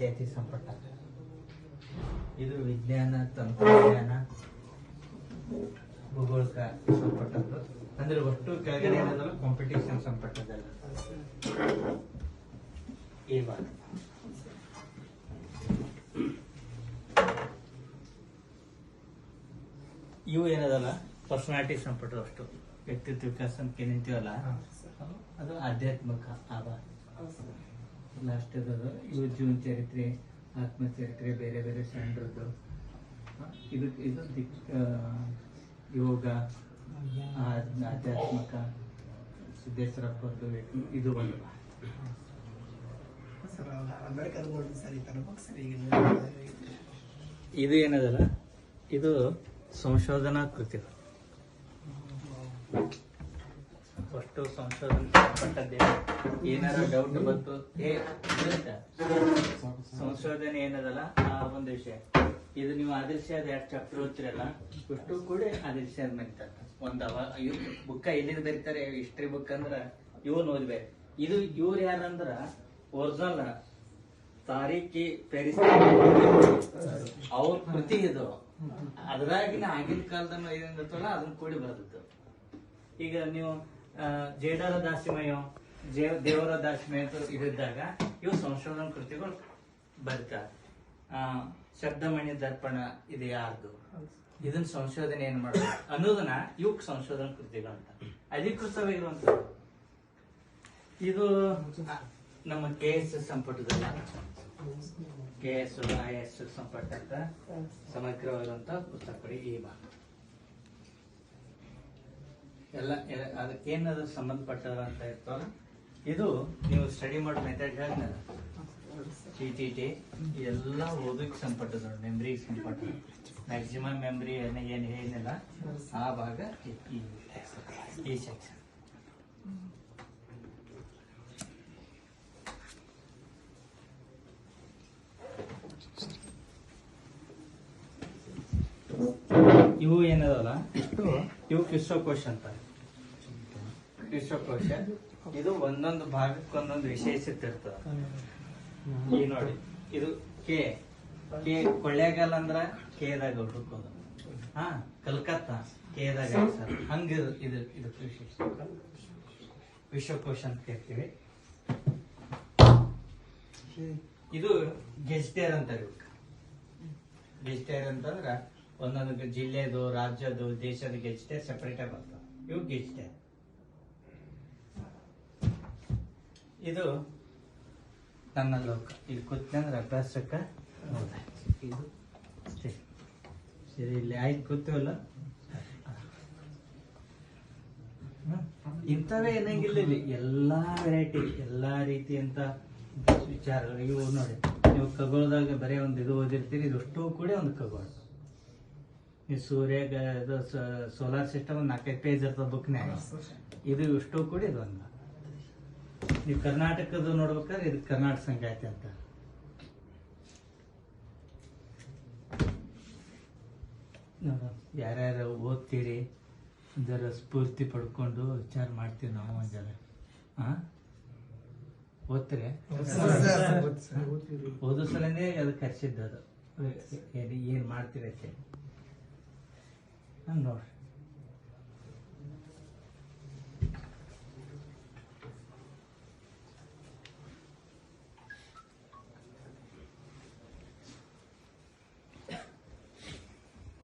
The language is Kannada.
ಪಂಚಾಯತಿ ಸಂಪುಟ. ಇದು ವಿಜ್ಞಾನ ತಂತ್ರಜ್ಞಾನ ಭೂಗೋಳಿಕ ಸಂಪುಟದ್ದು. ಅಂದ್ರೆ ಒಟ್ಟು ಕೆಳಗಡೆ ಏನದಲ್ಲ ಕಾಂಪಿಟೇಷನ್ ಸಂಪುಟದಲ್ಲ ಭಾಗ. ಇವು ಏನದಲ್ಲ ಪರ್ಸನಾಲಿಟಿ ಸಂಪುಟ ಅಷ್ಟು ವ್ಯಕ್ತಿತ್ವ ವಿಕಾಸ ಅಂತ ಏನಂತೀವಲ್ಲ ಅದು ಆಧ್ಯಾತ್ಮಿಕ ಆಭಾರ. ಲಾಸ್ಟ್ ಇವು ಜೀವನ ಚರಿತ್ರೆ ಆತ್ಮಚರಿತ್ರೆ ಬೇರೆ ಬೇರೆ ಸಣ್ಣದ್ದು. ಇದು ಇದು ದಿಕ್ ಯೋಗ ಆಧ್ಯಾತ್ಮಿಕ ಸಿದ್ದೇಶ್ವರಪ್ಪದ್ದು ಇದು ಒಂದು ಇದು? ಏನದಲ್ಲ? ಇದು ಸಂಶೋಧನಾ ಕೃತಿಗಳು. ಸಂಶೋಧನೆ ಪಟ್ಟದ್ದೇ ಏನಾರ ಡೌಟ್ ಬಂತು? ಏ. ಸಂಶೋಧನೆ ಏನದಲ್ಲ? ಆ ಒಂದು ವಿಷಯ. ಇದು ನೀವು ಆದರ್ಶದ ಎರಡು ಚಾಪ್ಟರ್ ಓದ್ತಿರಲ್ಲ? ಅಷ್ಟು ಕೂಡ ಆದರ್ಶದ ಮೆಂತಾರೆ ಒಂದ್ ಅವ ಬುಕ್ಕ ಎಲ್ಲಿಂದ ಬರೀತಾರೆ? ಹಿಸ್ಟ್ರಿ ಬುಕ್ ಅಂದ್ರ ಇವನ್ ಓದ್ಬೇಕು. ಇದು ಇವ್ರು ಯಾರಂದ್ರ ಒರಿಜಿನಲ್ ತಾರೀಕಿ ಪೆರಿಸ. ಅವ್ರ ಕೃತಿ ಇದು. ಅದ್ರಾಗಿನ ಆಗಿನ ಕಾಲದ ಏನಿರ್ತಲ್ಲ ಅದನ್ನ ಕೂಡಿ ಬರ್ದಿತ್ತು. ಈಗ ನೀವು ಜೇಡರ ದಾಸಿಮಯ ದೇವರ ದಾಸಿಮಯ ಇದ್ದಾಗ ಇವು ಸಂಶೋಧನ ಕೃತಿಗಳು ಬರ್ತಾರೆ. ಆ, ಶಬ್ದಮಣಿ ದರ್ಪಣ ಇದು ಯಾರ್ದು? ಇದನ್ನ ಸಂಶೋಧನೆ ಏನ್ ಮಾಡೋದು? ಅನ್ನೋದನ್ನ ಇವಕ್ ಸಂಶೋಧನಾ ಕೃತಿಗಳು ಅಂತ. ಅಧಿಕೃತವಾಗಿರುವಂತ. ಇದು ನಮ್ಮ ಕೆ ಎಸ್ ಸಂಪುಟದಲ್ಲ. ಕೆ ಎಸ್ ಐ ಎಸ್ ಸಂಪುಟ ಅಂತ ಪುಸ್ತಕಗಳು ಈ ಭಾಗ. ಎಲ್ಲ ಅದಕ್ಕೇನದು ಸಂಬಂಧಪಟ್ಟದ ಅಂತ ಇರ್ತಾವಲ್ಲ ಇದು ನೀವು ಸ್ಟಡಿ ಮಾಡೋ ಮೆಥಡ್ ಹೇಳಿದ್ನಲ್ಲ ಟಿ ಟಿ ಟಿ ಎಲ್ಲ ಓದಕ್ಕೆ ಸಂಪಟ್ಟದ ಮೆಮ್ರಿಗೆ ಸಂಪಟ್ಟ ಮ್ಯಾಕ್ಸಿಮಮ್ ಮೆಮ್ರಿ ಏನು ಏನಿಲ್ಲ ಆ ಭಾಗ ಈ ಸೆಕ್ಷನ್ ಇವು ಏನದಲ್ಲ ಇಷ್ಟು ಇವು ವಿಶ್ವಕೋಶ ಅಂತ ವಿಶ್ವಕೋಶ ಇದು ಒಂದೊಂದು ಭಾಗಕ್ಕೊಂದೊಂದು ವಿಶೇಷತೆ ಈ ನೋಡಿ ಇದು ಕೆ ಕೆ ಕೊಳ್ಳೇಗಾಲ ಅಂದ್ರ ಕೇದಾಗ ಹುಡುಕೋದು. ಹಾ ಕಲ್ಕತ್ತಾ ಕೇದಾಗ ಹಂಗ ಇದು ಇದು ಇದಕ್ಕೆ ವಿಶೇಷ. ವಿಶ್ವಕೋಶ ಅಂತ ಕೇಳ್ತೀವಿ ಇದು ಗೆಸ್ಟೇರ್ ಅಂತಾರೆ ಇವಕ್ಕೆ ಅಂತಂದ್ರ ಒಂದೊಂದು ಜಿಲ್ಲೆದು, ರಾಜ್ಯದು, ದೇಶದ ಗೆಸ್ಟೇರ್ ಸೆಪರೇಟ್ ಆಗಿ ಬರ್ತವೆ. ಇವು ಗೆಜ್ಟೆ ಇದು ನನ್ನ ಲೋಕ. ಇಲ್ಲಿ ಕೂತ್ನಂದ್ರೆ ಅಭ್ಯಾಸಕ್ಕೆ? ಇದು ಸರಿ, ಇಲ್ಲಿ ಆಯ್ತು ಕೂತೀವಲ್ಲ. ಇಂಥವೇ ಏನಂಗಿಲ್ಲ ಇಲ್ಲಿ. ಎಲ್ಲಾ ವೆರೈಟಿ ಎಲ್ಲಾ ರೀತಿಯಂತ ವಿಚಾರಗಳು. ಇವು ನೋಡಿ, ನೀವು ಖಗೋಳದಾಗ ಬರೀ ಒಂದು ಇದು ಓದಿರ್ತೀರಿ ಇದಷ್ಟು ಕೂಡ ಒಂದು ಖಗೋಳ ನೀವು ಸೂರ್ಯ ಇದು ಸೋಲಾರ್ ಸಿಸ್ಟಮ್ ನಾಲ್ಕೈದು ಪೇಜ್ ಇರ್ತದ ಬುಕ್ನ್ಯಾಗ ಇದು ಇಷ್ಟು ಕೂಡ ಇದು ಒಂದು. ನೀವು ಕರ್ನಾಟಕದ ನೋಡ್ಬೇಕಾದ್ರೆ ಇದು ಕರ್ನಾಟಕ ಸಂಗಾತಿ ಅಂತ. ಯಾರ್ಯಾರು ಓದ್ತೀರಿ ಜರ ಸ್ಫೂರ್ತಿ ಪಡ್ಕೊಂಡು ವಿಚಾರ ಮಾಡ್ತೀವಿ ನಾವು ಒಂದ್ ಜರ ಹಾಂ ಓದ್ತೀರಿ? ಓದೋ ಸಲನೇ ಅದಕ್ಕೆ ಕರ್ಸಿದ್ದು ಅದು. ಏನು ಏನ್ ಮಾಡ್ತೀರಿ ಅಂತ ಹಂಗ್ ನೋಡ್ರಿ